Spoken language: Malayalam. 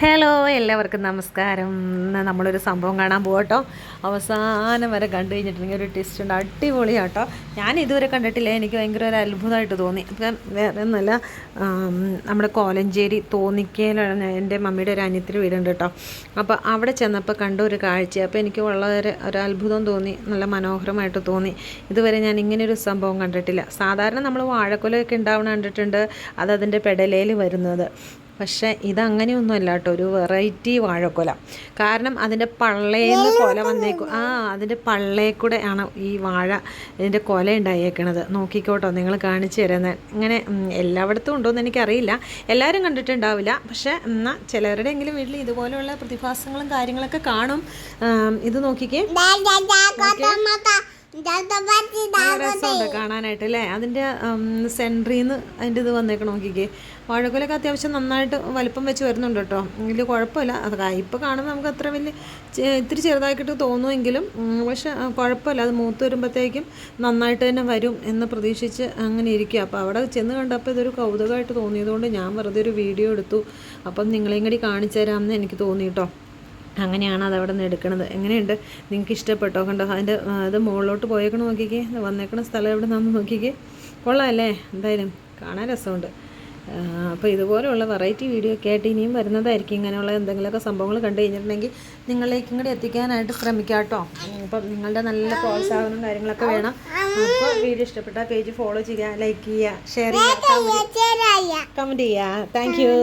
ഹലോ എല്ലാവർക്കും നമസ്കാരം. നമ്മളൊരു സംഭവം കാണാൻ പോകട്ടോ അവസാനം വരെ കണ്ടു കഴിഞ്ഞിട്ടുണ്ടെങ്കിൽ ഒരു ടെസ്റ്റ് ഉണ്ട്. അടിപൊളിയാട്ടോ. ഞാൻ ഇതുവരെ കണ്ടിട്ടില്ല. എനിക്ക് ഭയങ്കര ഒരു അത്ഭുതമായിട്ട് തോന്നി. അപ്പം വേറെ ഒന്നല്ല നമ്മുടെ കോലഞ്ചേരി തോന്നിക്കയിലാണ് എന്റെ മമ്മിയുടെ ഒരു അനിയത്തിന് വീടുണ്ട് കേട്ടോ. അപ്പോൾ അവിടെ ചെന്നപ്പോൾ കണ്ട ഒരു കാഴ്ച. അപ്പോൾ എനിക്ക് വളരെ ഒരു അത്ഭുതം തോന്നി. നല്ല മനോഹരമായിട്ട് തോന്നി. ഇതുവരെ ഞാൻ ഇങ്ങനെയൊരു സംഭവം കണ്ടിട്ടില്ല. സാധാരണ നമ്മൾ വാഴക്കൊലയൊക്കെ ഉണ്ടാവണ കണ്ടിട്ടുണ്ട്. അത് അതിന്റെ പെടലയിൽ വരുന്നത്. പക്ഷേ ഇതങ്ങനെയൊന്നുമല്ല കേട്ടോ ഒരു വെറൈറ്റി വാഴക്കൊല. കാരണം അതിന്റെ പള്ളേന്ന് കൊല വന്നേക്കും ആ അതിന്റെ പള്ളയിൽ കൂടെ ആണ് ഈ വാഴ ഇതിന്റെ കൊല ഉണ്ടായേക്കണത്. നോക്കിക്കോട്ടോ നിങ്ങൾ കാണിച്ചു തരുന്നത് ഇങ്ങനെ എല്ലായിടത്തും എല്ലായിടത്തും ഉണ്ടോയെന്ന് എനിക്കറിയില്ല. എല്ലാവരും കണ്ടിട്ടുണ്ടാവില്ല. പക്ഷേ എന്നാൽ ചിലരുടെയെങ്കിലും വീട്ടിൽ ഇതുപോലെയുള്ള പ്രതിഭാസങ്ങളും കാര്യങ്ങളൊക്കെ കാണും. ഇത് നോക്കിക്കേ. രസമുണ്ട് കാണാനായിട്ട് അല്ലേ? അതിന്റെ സെൻട്രിൽ നിന്ന് അതിന്റെ ഇത് വന്നേക്കണം നോക്കിക്കേ. വാഴക്കുലൊക്കെ അത്യാവശ്യം നന്നായിട്ട് വലിപ്പം വെച്ച് വരുന്നുണ്ട് കേട്ടോ. വലിയ കുഴപ്പമില്ല. അത് ഇപ്പോൾ കാണുമ്പോൾ നമുക്ക് അത്ര വലിയ ഇത്തിരി ചെറുതായിട്ട് തോന്നുമെങ്കിലും പക്ഷെ കുഴപ്പമില്ല. അത് മൂത്ത് വരുമ്പോഴത്തേക്കും നന്നായിട്ട് തന്നെ വരും എന്ന് പ്രതീക്ഷിച്ച് അങ്ങനെ ഇരിക്കുക. അപ്പോൾ അവിടെ ചെന്ന് കണ്ടപ്പോൾ ഇതൊരു കൗതുകമായിട്ട് തോന്നിയതുകൊണ്ട് ഞാൻ വെറുതെ ഒരു വീഡിയോ എടുത്തു. അപ്പം നിങ്ങളെയും കൂടി കാണിച്ചു തരാമെന്ന് എനിക്ക് തോന്നി കേട്ടോ. അങ്ങനെയാണ് അത് അവിടെ നിന്ന് എടുക്കണത്. എങ്ങനെയുണ്ട്? നിങ്ങൾക്ക് ഇഷ്ടപ്പെട്ടോ? കണ്ടോ അതിന്റെ അത് മുകളിലോട്ട് പോയേക്കണം നോക്കിക്കേ? വന്നേക്കണ സ്ഥലം എവിടെ നിന്ന് നോക്കിക്കേ. കൊള്ളാമല്ലേ എന്തായാലും കാണാൻ രസമുണ്ട്. അപ്പോൾ ഇതുപോലെയുള്ള വെറൈറ്റി വീഡിയോ ഒക്കെ ആയിട്ട് ഇനിയും വരുന്നതായിരിക്കും. ഇങ്ങനെയുള്ള എന്തെങ്കിലുമൊക്കെ സംഭവങ്ങൾ കണ്ടു കഴിഞ്ഞിട്ടുണ്ടെങ്കിൽ നിങ്ങളിലേക്കും കൂടി എത്തിക്കാനായിട്ട് ശ്രമിക്കാം കേട്ടോ അപ്പം നിങ്ങളുടെ നല്ല പ്രോത്സാഹനം കാര്യങ്ങളൊക്കെ വേണം. അപ്പോൾ വീഡിയോ ഇഷ്ടപ്പെട്ടാൽ പേജ് ഫോളോ ചെയ്യുക ലൈക്ക് ചെയ്യുക ഷെയർ ചെയ്യുക കമന്റ് ചെയ്യുക. Thank you